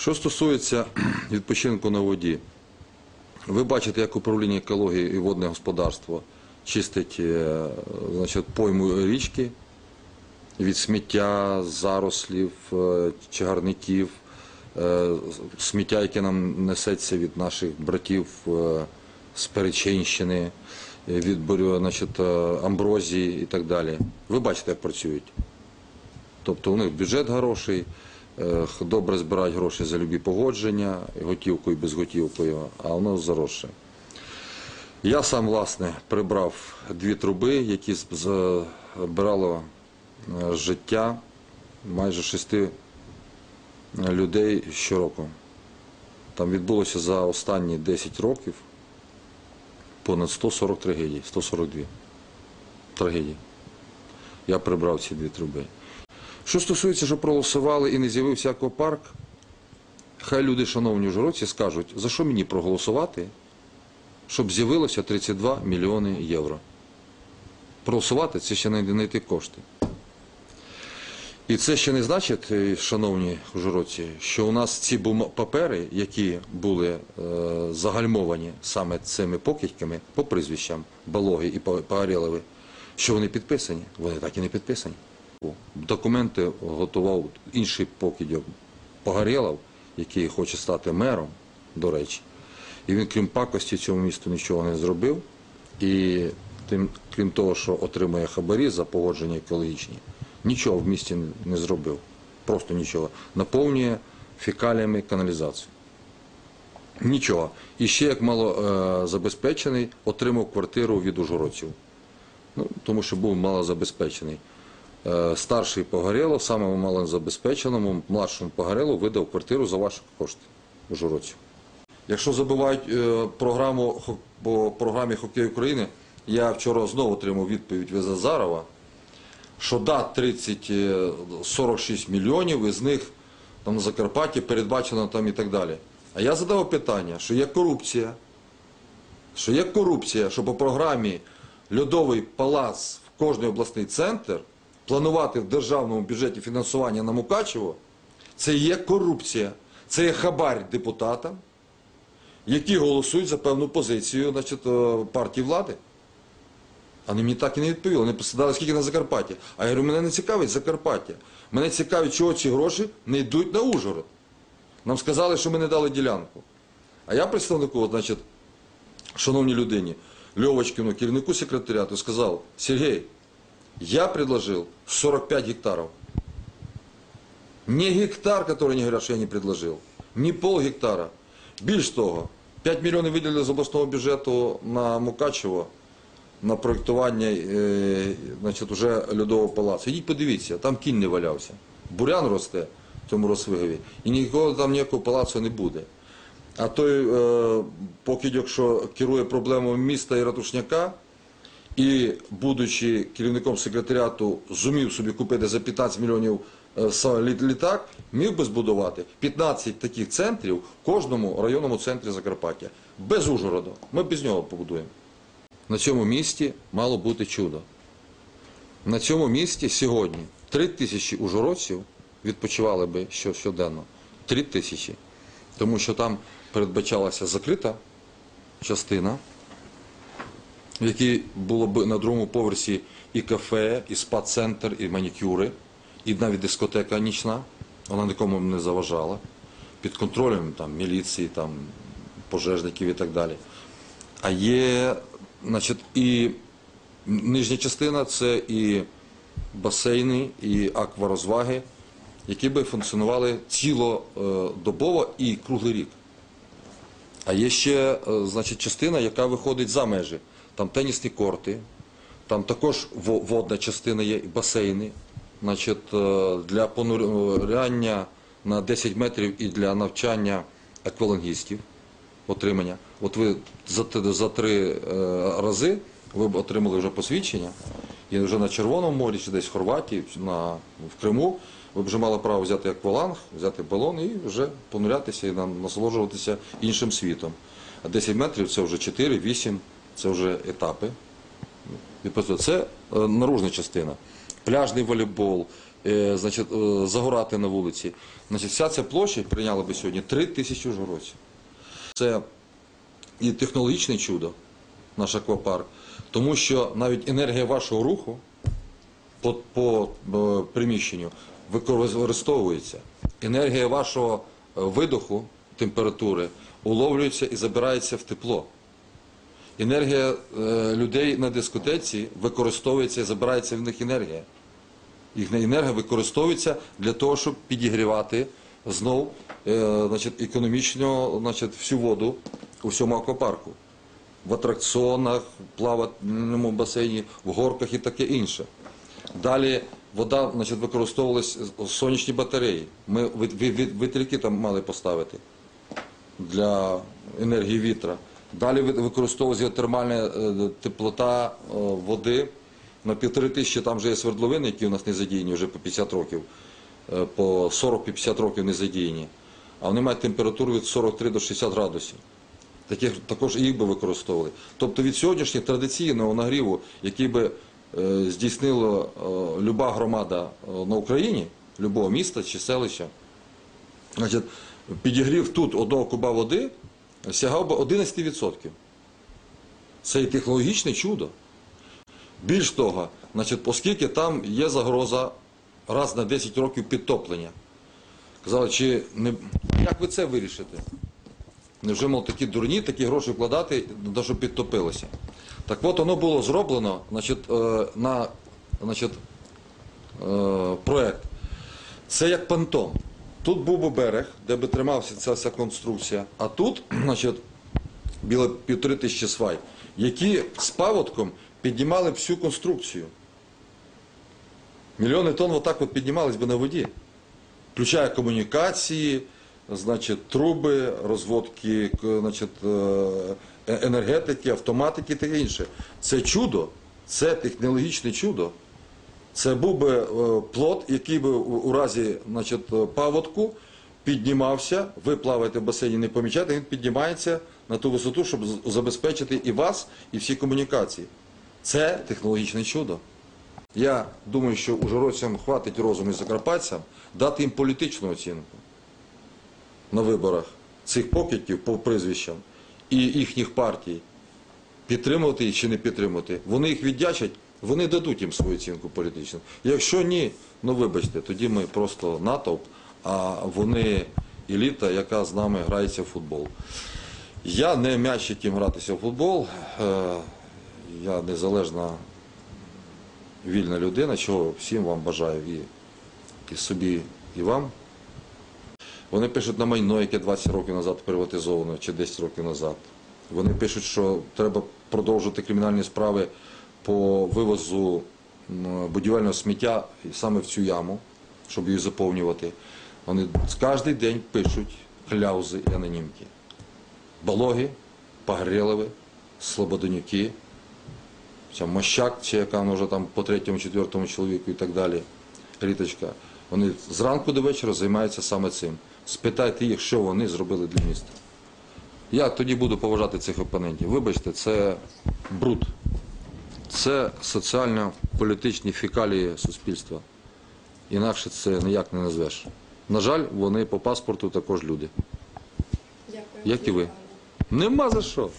Що стосується відпочинку на воді, ви бачите, як управління екології і водне господарство чистить е, значить, пойму річки від сміття, зарослів, е, чагарників, е, сміття, яке нам несеться від наших братів з Перечинщини, від значить, Амброзії і так далі. Ви бачите, як працюють. Тобто у них бюджет хороший, добре збирають гроші за любі погодження, готівкою, безготівкою, а воно заросше. Я сам, власне, прибрав дві труби, які забирало е, життя майже шести людей щороку. Там відбулося за останні 10 років понад 140 трагедій, 142 трагедії. Я прибрав ці дві труби. Що стосується, що проголосували і не з'явився аквапарк, хай люди, шановні ужгородці, скажуть, за що мені проголосувати, щоб з'явилося 32 мільйони євро. Проголосувати це ще не знайти кошти. І це ще не значить, е, шановні ужгородці, що у нас ці папери, які були е, загальмовані саме цими покидьками по прізвищам Балоги і Погорєлови, що вони підписані. Вони так і не підписані. Документи готував інший покидьок Погорєлов, який хоче стати мером, до речі. І він, крім пакості, цьому місту нічого не зробив. І тим, крім того, що отримує хабарі за погодження екологічні, нічого в місті не- зробив. Просто нічого. Наповнює фекаліями каналізацію. Нічого. І ще як мало е, забезпечений, отримав квартиру від ужгородців. Ну, тому що був малозабезпечений. Е, Старший Погорєлов, самому малозабезпеченому, младшому Погорєлову видав квартиру за ваші кошти ужгородців. Якщо забувають е, програму по програмі Хокей України, я вчора знову отримав відповідь від Азарова, що да, 30, е, 46 мільйонів, із них там на Закарпатті передбачено там і так далі. А я задав питання, що є корупція, що є корупція, що по програмі Льодовий палац в кожний обласний центр планувати в державному бюджеті фінансування на Мукачево, це є корупція, це є хабар депутатам, які голосують за певну позицію значить, е, партії влади. А вони мені так і не відповіли. Вони посадали скільки на Закарпаття. А я говорю, мене не цікавить Закарпаття. Мене цікавить, чого ці гроші не йдуть на Ужгород. Нам сказали, що ми не дали ділянку. А я представнику, значить, шановній людині, Льовочкину, керівнику секретаріату, сказав, Сергій, я предложил 45 гектаров. Не гектар, который они говорят, что я не предложил. Не пол гектара. Більш того, 5 мільйонів виділили з обласного бюджету на Мукачево на проєктування е, льодового палацу. Ідіть подивіться, там кінь не валявся. Бурян росте в цьому Росвигові. І ніколи там ніякого палацу не буде. А той е, покидьок, що керує проблемами міста і ратушняка, і, будучи керівником секретаріату, зумів собі купити за 15 мільйонів е, літак, міг би збудувати 15 таких центрів в кожному районному центрі Закарпаття. Без Ужгорода. Ми без нього побудуємо. На цьому місті мало бути чудо. На цьому місті сьогодні 3 тисячі ужгородців відпочивали би щоденно. 3 тисячі. Тому що там передбачалася закрита частина, в якій було б на другому поверсі і кафе, і спа-центр, і манікюри, і навіть дискотека нічна. Вона нікому не заважала. Під контролем там, міліції, там, пожежників і так далі. А є, значить, і нижня частина це і басейни, і акварозваги, які би функціонували цілодобово і круглий рік. А є ще е, значить, частина, яка виходить за межі. Там тенісні корти, там також водна частина є, і басейни. Значить, е, для понуряння на 10 метрів і для навчання аквалангістів отримання. От ви за, за три е, рази ви б отримали вже посвідчення, і вже на Червоному морі, чи десь в Хорватії, на, в Криму, ви б вже мали право взяти акваланг, взяти балон і вже понурятися і насолоджуватися іншим світом. А 10 метрів це вже 4-8, це вже етапи. Це е, наружна частина. Пляжний волейбол, е, значить, е, загорати на вулиці. Значить, вся ця площа прийняла би сьогодні 3 тисячі ужгородців. Це і технологічне чудо, наш аквапарк, тому що навіть енергія вашого руху по, по приміщенню використовується. Енергія вашого видоху, температури, уловлюється і забирається в тепло. Енергія е, людей на дискотеці використовується забирається в них енергія. Їхня енергія використовується для того, щоб підігрівати знов е, економічно всю воду у всьому аквапарку. В атракціонах, в плавальному басейні, в горках і таке інше. Далі вода значить, використовувалась сонячні батареї. Ми вит- вит- вит- вітряки там мали поставити для енергії вітра. Далі ви- використовувалася геотермальна е, теплота е, води. На півтори тисячі там вже є свердловини, які у нас не задіяні вже по 50 років, е, по 40-50 років не задіяні. А вони мають температуру від 43 до 60 градусів. Таких також їх би використовували. Тобто від сьогоднішнього традиційного нагріву, який би здійснила е, люба громада на Україні, любого міста чи селища, значить, підігрів тут одного куба води сягав би 11%. Це і технологічне чудо. Більш того, значить, оскільки там є загроза раз на 10 років підтоплення. Казали, чи не як ви це вирішите? Невже, мов, такі дурні, такі гроші вкладати, щоб підтопилося? Так от воно було зроблено значить, е, на значить, е, проект. Це як понтон. Тут був би берег, де би тримався ця вся конструкція, а тут, значить, біло півтори тисячі свай, які з паводком піднімали всю конструкцію. Мільйони тонн отак от піднімались би на воді. Включає комунікації, значить, труби, розводки значить, е, енергетики, автоматики та інше. Це чудо, це технологічне чудо. Це був би е, плод, який би у разі значить, е, паводку піднімався. Ви плаваєте в басейні, не помічаєте, він піднімається на ту висоту, щоб забезпечити і вас, і всі комунікації. Це технологічне чудо. Я думаю, що ужгородцям хватить розуму і закарпатцям дати їм політичну оцінку на виборах цих покидьків по прізвищам і їхніх партій. Підтримувати їх чи не підтримувати. Вони їх віддячать, вони дадуть їм свою оцінку політичну. Якщо ні, ну вибачте, тоді ми просто натовп, а вони еліта, яка з нами грається в футбол. Я не м'яч, яким гратися в футбол. Е, Я незалежна вільна людина, чого всім вам бажаю і, і собі, і вам. Вони пишуть на майно, яке 20 років назад приватизовано чи 10 років назад. Вони пишуть, що треба продовжувати кримінальні справи по вивозу будівельного сміття саме в цю яму, щоб її заповнювати. Вони кожен день пишуть кляузи і анонімки. Балоги, Погрелови, Слободонюки, Мощак, чи яка вже там по третьому, четвертому чоловіку і так далі, Ріточка. Вони зранку до вечора займаються саме цим. Спитайте їх, що вони зробили для міста. Я тоді буду поважати цих опонентів. Вибачте, це бруд. Це соціально-політичні фікалії суспільства. Інакше це ніяк не назвеш. На жаль, вони по паспорту також люди. Як і ви. Нема за що.